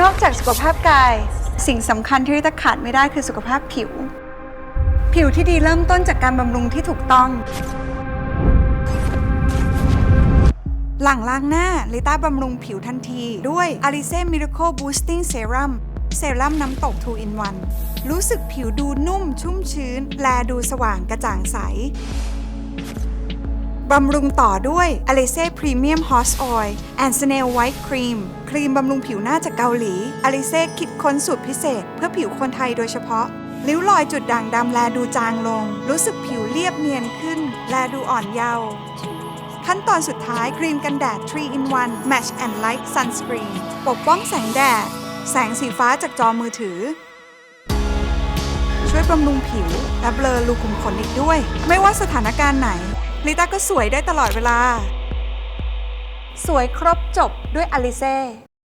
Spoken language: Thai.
นอกจากสุขภาพกาย สิ่งสำคัญที่ริตาขาดไม่ได้คือสุขภาพผิว ผิวที่ดีเริ่มต้นจากการบำรุงที่ถูกต้อง หลังล้างหน้าลิต้าบำรุงผิวทันทีด้วย a l i c e Miracle Boosting Serum เซรั่มน้ำตก 2 in 1 รู้สึกผิวดูนุ่มชุ่มชื้น และดูสว่างกระจ่างใส บำรุงต่อด้วย a l e c e Premium Horse Oil and Snail White Cream ครีมบำรุงผิวหน้าจากเกาหลี a l e c e คิดค้นสูตรพิเศษ เพื่อผิวคนไทยโดยเฉพาะริ้วรอยจุดด่างดำแลดูจางลง รู้สึกผิวเรียบเนียนขึ้น แลดูอ่อนเยาว์ขั้นตอนสุดท้ายครีมกันแดด 3 in 1 Match and Light Sunscreen ปกป้องแสงแดด แสงสีฟ้าจากจอมือถือ ช่วยบำรุงผิว และเบลอรูขุมขนอีกด้วย ไม่ว่าสถานการณ์ไหน ลิต้าก็สวยได้ตลอดเวลา สวยครบจบด้วยอลิเซ่